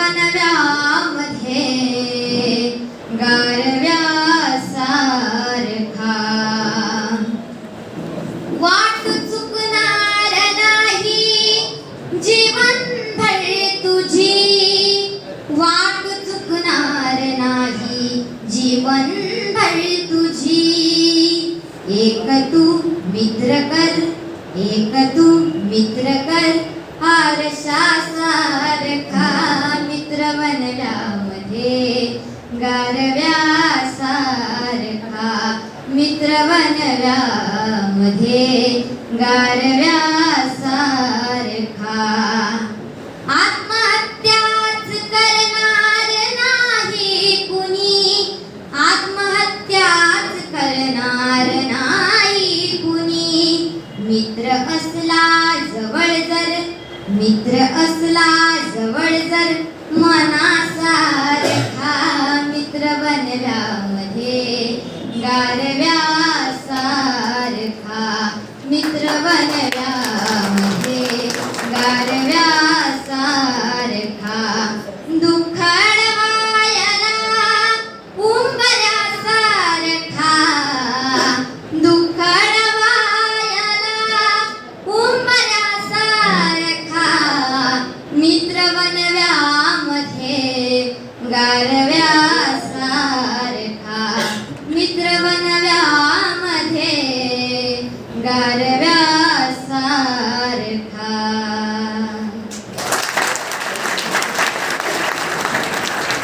मित्र बनव्यामध्ये गारव्यासारखा. वाट चुकणार नाही जीवन भर तुझी. वाट चुकणार नाही जीवन भर तुझी. एक तू मित्र कर एक तू मित्र कर आरशा सारखा मित्र बनल्यामध्ये गारव्यासारखा मित्र बनव्यामध्ये गारव्यासारखा आत्महत्याच करणार नाही कुणी. आत्महत्याच करणार नाही कुणी. मित्र असला जवळ जर मित्र असला जवळ जर मनासारखा मित्र बनव्यामध्ये गारव्यासारखा मित्र बनव्यामध्ये गार मित्र बनव्यामध्ये गारव्यासारखा